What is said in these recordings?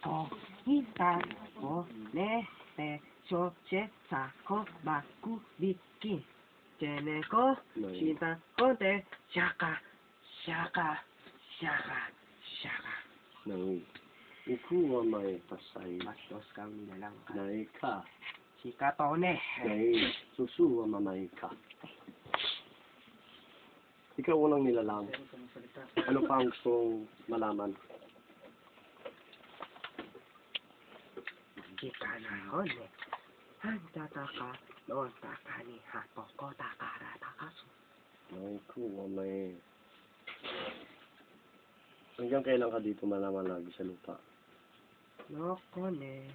ko, hinta ko, ne, te, sho, she, sa, ko, ba, ku, bi, ki. Tene ko, shinta, konte, shaka, shaka, shaka, shaka. Nang ikuha may pasay. Mas dos kami na lang. Nay ka. Chika tone. Nay susuwa mamay ka. Ikaw unang nilalang. Ano pa ang gustong malaman? Chika na hone. Handa taka, no taka ni hato ko takara takasu. Nay kuha may... Hanggang kailan ka dito malaman lagi sa lupa? No kone.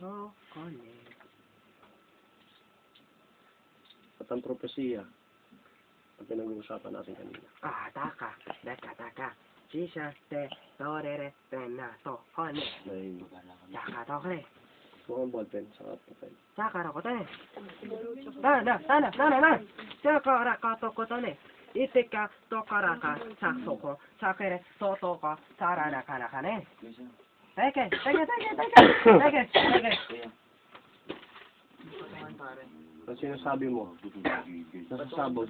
No kone. At ang propesiya, ang pinag-uusapan natin kanina. Ah, taka, daka, taka. Shisha, te, torere, rena, to, hone. Nay, Taka, tokre. mukhang ballpen sa papel. Taka, rako, tane. Tana, tana, tana, tana. Taka, raka, toko, tane. Itika, toka, raka, saksoko, sakere, totoko, sara, raka, raka, ne. Teke, teke, teke, teke, teke, teke. Ang sinasabi mo, nasasabog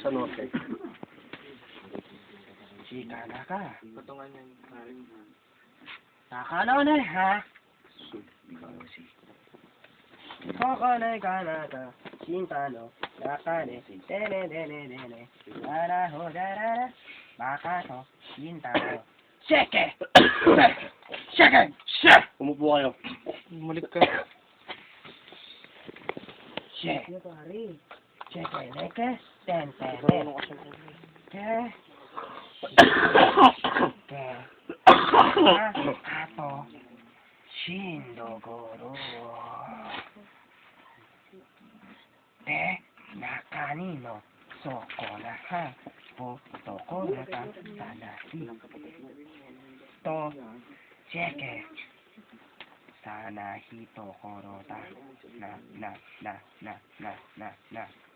sa norte. Chika na ka. Taka na ne, ha? Koko ne ka na ka. Shinta no. Naka ne. Dene, dene, dene. Dara ho, dara. Baka to. Shinta no. Sheke! Sheke! Sheke! Umupo kayo. Malik ka. Sheke. Sheke, leke. Ten, ten, ten. Ke. Ke. Ato. Shindogoro. De, nakani no soko na ha. Po, toko na ta, tanahi. To, cheke. Sanahi tokoro ta. Na, na, na, na, na, na, na. Bata,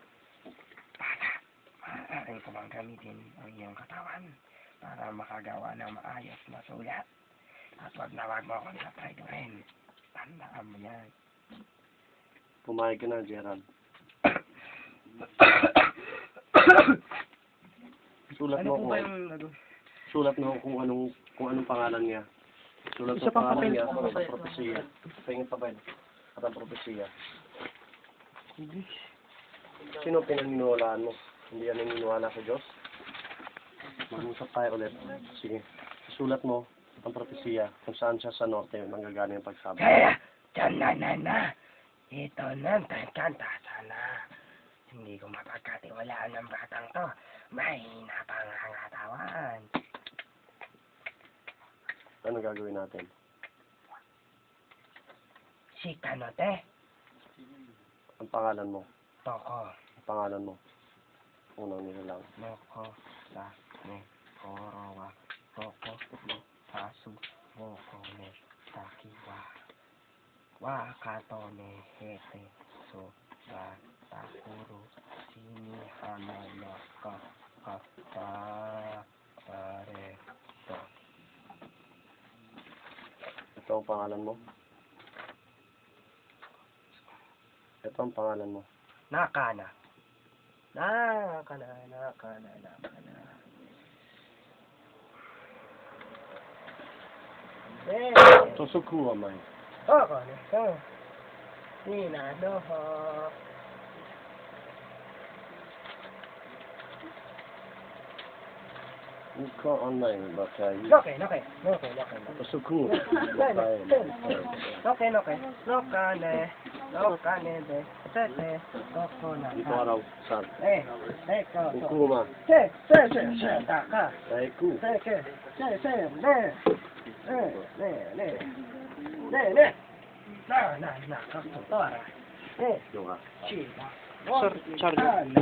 maaari ko bang gamitin ang iyong katawan para makagawa ng maayos na sulat? At wag na wag mo akong satrayduhin. Tandaan mo yan. Pumayag ka na, Gerald. Sulat Ano mo kung ba yung ano? sulat mo kung anong kung anong pangalan niya. Sulat mo pang pangalan niya at ang propesiya. Pahingin papel. At ang propesiya. Sino pinaniniwalaan mo? Hindi yan naniniwala sa Diyos? Mag-usap tayo ulit. Sige. Sulat mo ang propesiya kung saan siya sa norte nanggagaling ang pagsabi. Kaya, dyan na na na. Ito na, kanta sana. Hindi ko mapagkatiwalaan ng batang to. Mahina pa nga ang katawan. Ano gagawin natin? Si Kanote, Ang pangalan mo. Toko, Ang pangalan mo. Unang nilalang. Moko, Sa, Ne, Korowa, Toko, Ne, Sasu, Moko, Ne, Takiwa. Wakato, Ne, Hete, So, Ba, Takuru, Sini, Hamano, Ka, Ka, Ta, Tare, To. Ito ang pangalan mo. Ito ang pangalan mo. Nakana. لا قلا لا قلا لا قلا تسكروا والله اه قال مين عدوها You call online, but uh, you... Okay, okay, okay, okay. So cool. Okay, okay, okay. Lokane, lokane, de, sete, lokona. You got out, son. Eh, eh, go. So cool, man. Se, se, se, se, da, ka. Very cool. Se, se, se, se, le, le, le, le, le, le. Na, na, na, ka, to, to, ra. Eh, ci, da. Sir, charge.